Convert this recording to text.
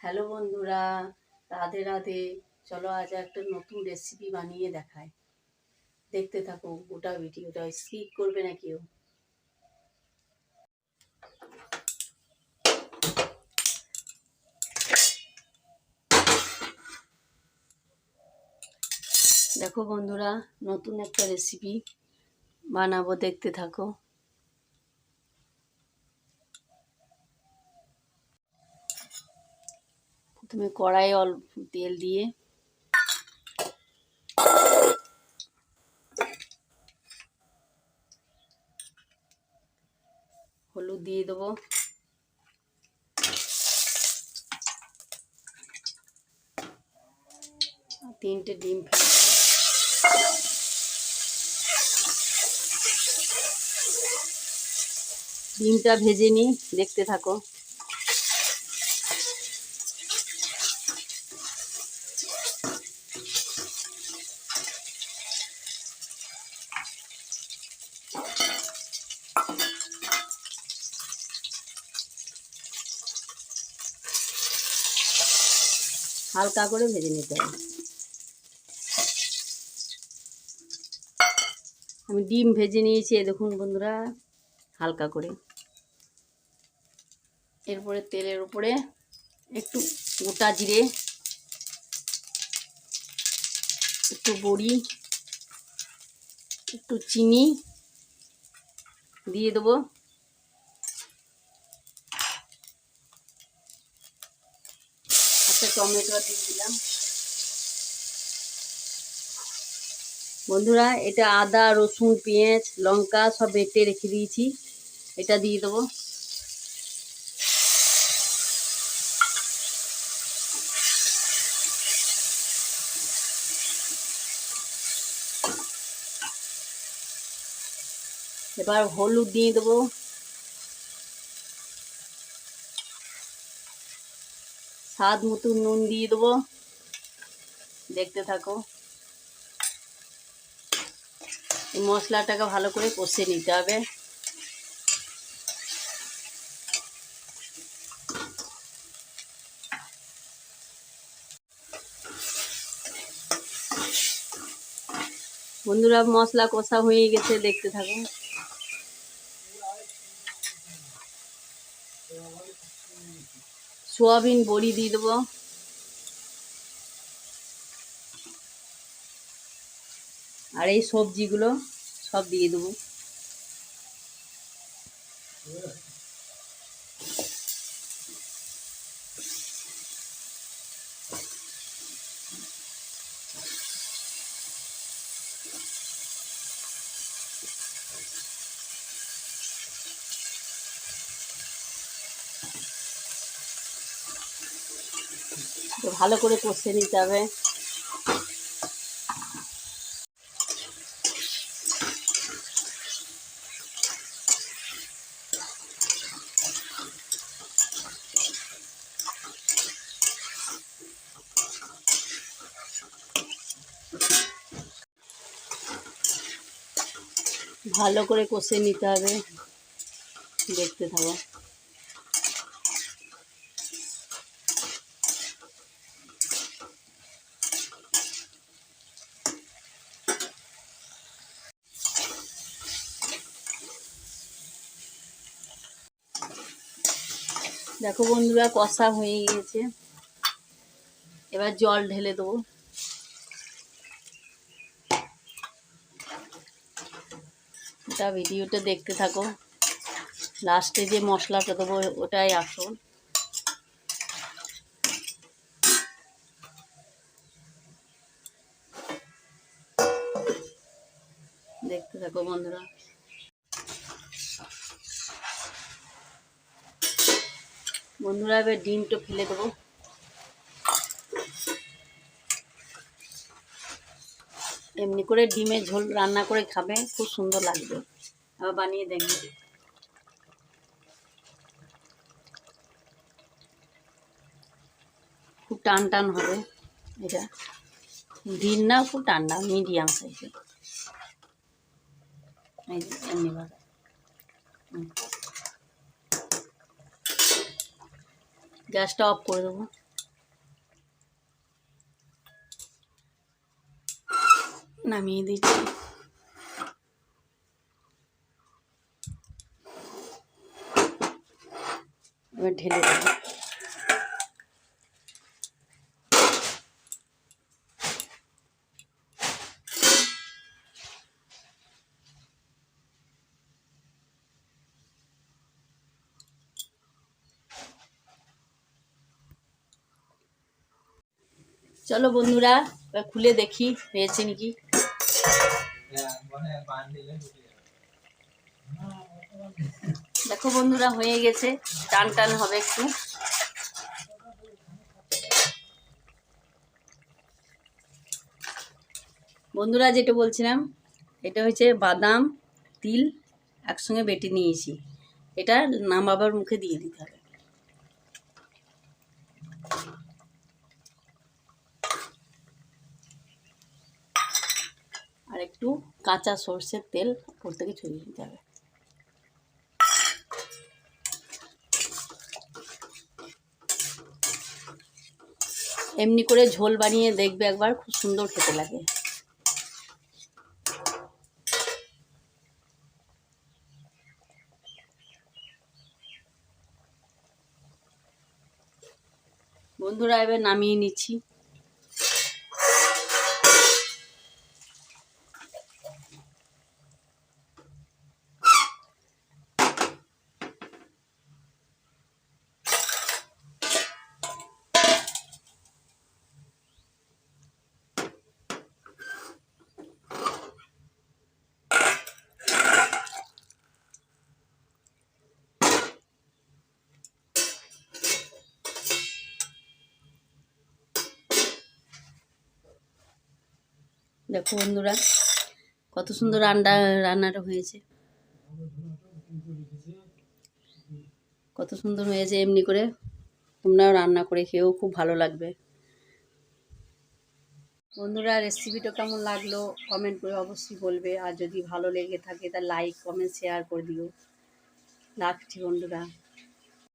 Hello বন্ধুরা, রাধে রাধে। চলো আজ একটা নতুন রেসিপি বানিয়ে দেখায় দেখতে থাকো, গোটা ভিডিওটা স্কিপ করবে না কেউ। দেখো বন্ধুরা, নতুন একটা রেসিপি বানাবো, দেখতে থাকো। প্রথমে কড়াই অল্প তেল দিয়ে হলুদ দিয়ে দেবো। তিনটে ডিম ডিমটা ভেজে নিই, দেখতে থাকো। হালকা করে ভেজে নিতে হবে। আমি ডিম ভেজে নিয়েছি দেখুন বন্ধুরা, হালকা করে। এরপরে তেলের উপরে একটু গোটা জিরে, একটু বড়ি, একটু চিনি দিয়ে দেবো। টমেটো দিয়ে দিলাম। বন্ধুরা, এটা আদা, রসুন, পেঁয়াজ, লঙ্কা সব বেটে রেখে দিয়েছি। এটা দিয়ে দেবো। এবার হলুদ দিয়ে দেবো। স্বাদ মতো নুন দিয়ে দেবো। দেখতে থাকো। মশলাটাকে ভালো করে কষে নিতে হবে। বন্ধুরা, মশলা কষা হয়ে গেছে, দেখতে থাকো। সোয়াবিন বড়ি দিয়ে দেবো। আর এই সবজিগুলো সব দিয়ে দেবো। ভালো করে কষে নিতে হবে। ভালো করে কষে নিতে হবে। দেখতে থাকো। দেখো বন্ধুরা, কষা হয়ে গিয়েছে এবার জল ঢেলে দেবো। ওটা ভিডিওটা দেখতে থাকো। লাস্টে যে মশলাটা দেবো, ওটাই আসল। দেখতে থাকো বন্ধুরা। বন্ধুরা, এবার ডিমটা ফেলে দেবো। এমনি করে ডিমের ঝোল রান্না করে খাবে, খুব সুন্দর লাগবে। আবার বানিয়ে দেখবে। খুব টান টান হবে এটা। ডিম না, খুব ঠান্ডা মিডিয়াম সাইজের। এমনি ভাবে। গ্যাসটা অফ করে দেবো নামিয়ে দিচ্ছি এবার ঢেলে দেবো চলো বন্ধুরা, এবার খুলে দেখি হয়েছে নাকি? দেখো বন্ধুরা, হয়ে গেছে। টান টান হবে একটু। বন্ধুরা, যেটা বলছিলাম, এটা হচ্ছে বাদাম, তিল একসঙ্গে বেটে নিয়েছি। এটা নামাবার মুখে দিয়ে দিতে হবে। আর একটু কাঁচা সর্ষের তেল উপর থেকে ছড়িয়ে দিতে হবে। এমনি করে ঝোল বানিয়ে দেখবে একবার, খুব সুন্দর খেতে লাগে। বন্ধুরা, এবার নামিয়ে নিচ্ছি। দেখো বন্ধুরা, কত সুন্দর আন্ডা রান্নাটা হয়েছে। কত সুন্দর হয়েছে, এমনি করে তোমরাও রান্না করে খেয়েও খুব ভালো লাগবে। বন্ধুরা রেসিপিটা কেমন লাগল কমেন্ট করে অবশ্যই বলবে। আর যদি ভালো লেগে থাকে তা লাইক কমেন্ট শেয়ার করে দিও। রাখছি বন্ধুরা।